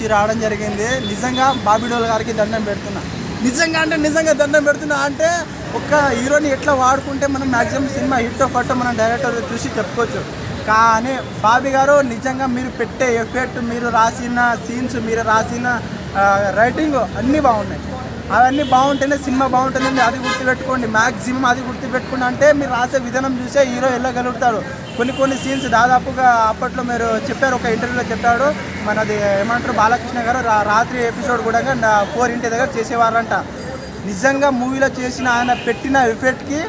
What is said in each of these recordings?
చూసి రావడం జరిగింది. నిజంగా బాబీడోల్ గారికి దండం పెడుతున్నా. నిజంగా అంటే నిజంగా దండం పెడుతున్నా అంటే ఒక హీరోని ఎట్లా వాడుకుంటే మనం మ్యాక్సిమం సినిమా హిట్ ఫట్ మనం డైరెక్టర్ చూసి చెప్పుకోవచ్చు. కానీ బాబీ గారు నిజంగా మీరు పెట్టే ఎఫెక్ట్ మీరు రాసిన సీన్స్ మీరు రాసిన రైటింగ్ అన్నీ బాగున్నాయి. అవన్నీ బాగుంటేనే సినిమా బాగుంటుందండి అది గుర్తుపెట్టుకోండి. మ్యాక్సిమం అది గుర్తుపెట్టుకుని అంటే మీరు రాసే విధానం చూసే హీరో వెళ్ళగలుగుతాడు కొన్ని కొన్ని సీన్స్ దాదాపుగా అప్పట్లో మీరు చెప్పారు ఒక ఇంటర్వ్యూలో చెప్పాడు. మనది ఏమంటారు? బాలకృష్ణ గారు రాత్రి ఎపిసోడ్ కూడా ఫోర్ ఇంటి దగ్గర చేసేవారంట. నిజంగా మూవీలో చేసిన ఆయన పెట్టిన ఎఫెక్ట్కి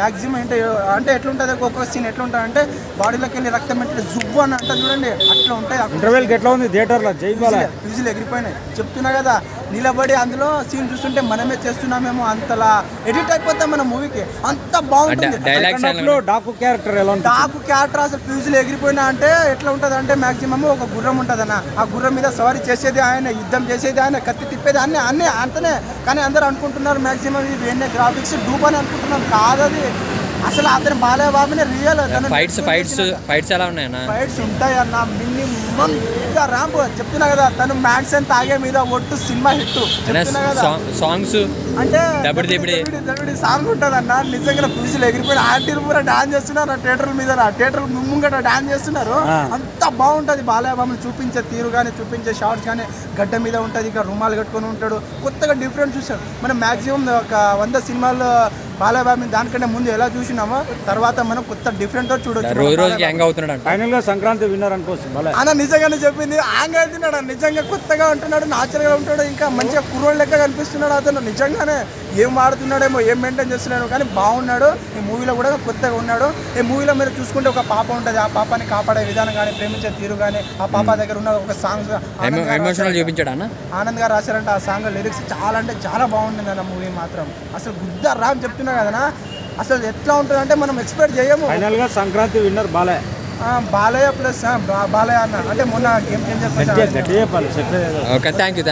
మ్యాక్సిమం ఏంటో అంటే ఎట్లుంటుంది? ఒక్కొక్క సీన్ ఎట్లుంటుంది అంటే బాడీలోకి వెళ్ళి రక్తం అంటే జువ్వు అని అంటే చూడండి. అట్లా ఉంటాయి. ఇంటర్వెల్కి ఎట్లా ఉంది? థియేటర్లో? జై బాల. ఫీజులు ఎగిరిపోయినాయి. చెప్తున్నా కదా నిలబడి అందులో సీన్ చూస్తుంటే మనమే చేస్తున్నామేమో అంతలా ఎడిట్ అయిపోతాం మన మూవీకి అంత బాగుంటుంది. డాకు క్యారెక్టర్ ఎలా డాకు క్యారెక్టర్ అసలు ఫ్యూజులు ఎగిరిపోయినా అంటే ఎట్లా ఉంటుంది అంటే మాక్సిమం ఒక గుర్రం ఉంటుంది అన్న ఆ గుర్రం మీద సవారీ చేసేది ఆయన యుద్ధం చేసేది ఆయన కత్తి తిప్పేది అన్నీ అన్నీ అంతనే. కానీ అందరూ అనుకుంటున్నారు మాక్సిమం ఇది ఎన్ని గ్రాఫిక్స్ డూప్ అని అనుకుంటున్నారు. కాదది. అసలు అతను బాలయ్య బాబునే రియల్ ఫైట్స్ ఫైట్స్ ఫైట్స్ ఎలా ఉన్నాయన్న? ఫైట్స్ ఉంటాయి అన్న మినిమం ఇంకా ర్యాంప్ చెప్తున్నా కదా తను మ్యాక్స్ అని తాగే మీద ఒట్టు సినిమా హిట్. చెప్తున్నా కదా. సాంగ్స్ అంటే దబిడి దిబిడి. దబిడి సాంగ్ ఉంటుంది అన్న నిజంగా ఫ్యూజులు ఎగిరిపోయిన ఆంటీలు కూడా డాన్స్ చేస్తున్నారు ఆ థియేటర్ల మీద థియేటర్ ముంగట డాన్స్ చేస్తున్నారు. ఆ. అంత బాగుంటుంది. బాలయ్య బాబుని చూపించే తీరు కానీ చూపించే షార్ట్స్ కానీ గడ్డ మీద ఉంటుంది ఇక రుమాలు కట్టుకొని ఉంటాడు. కొత్తగా డిఫరెంట్ చూసాడు మనం మాక్సిమం ఒక వంద సినిమాల్లో బాలయ్య దానికంటే ముందు ఎలా చూసినామో తర్వాత మనం కొత్త డిఫరెంట్తో చూడొచ్చు. రోజు రోజుకి యంగ్ అవుతున్నాడు అంట ఫైనల్గా సంక్రాంతి విన్నర్ అనుకోవచ్చు బాలే అన్న నిజంగానే చెప్పింది ఆంగ్ అవుతున్నాడు నిజంగా కొత్తగా ఉంటున్నాడు నాచురల్గా ఉంటాడు ఇంకా మంచిగా కుర్రోడు లెక్క కనిపిస్తున్నాడు అతను. నిజంగానే ఏం వాడుతున్నాడేమో ఏం మెయింటైన్ చేస్తున్నాడు కానీ బాగున్నాడు. ఈ మూవీలో కూడా కొత్తగా ఉన్నాడు. ఈ మూవీలో మీరు చూసుకుంటే ఒక పాప ఉంటుంది ఆ పాపని కాపాడే విధానం కానీ ప్రేమించే తీరు కానీ ఆ పాప దగ్గర ఉన్న ఒక సాంగ్స్ ఎమోషనల్ చూపించాడు అన్న? ఆనంద్ గారు రాశారంటే ఆ సాంగ్ లిరిక్స్ చాలా అంటే చాలా బాగుంటుంది అన్న మూవీ మాత్రం. అసలు గుద్ద రామ్ చెప్తున్నా కదనా? అసలు ఎట్లా ఉంటుందంటే మనం ఎక్స్పెక్ట్ చేయము. ఫైనల్గా సంక్రాంతి విన్నర్ బాలే ఆ, బాలయ్య ప్లస్ బాలయ్య అన్న. అంటే మొన్న గేమ్ చేంజర్ ఏదో. Okay thank you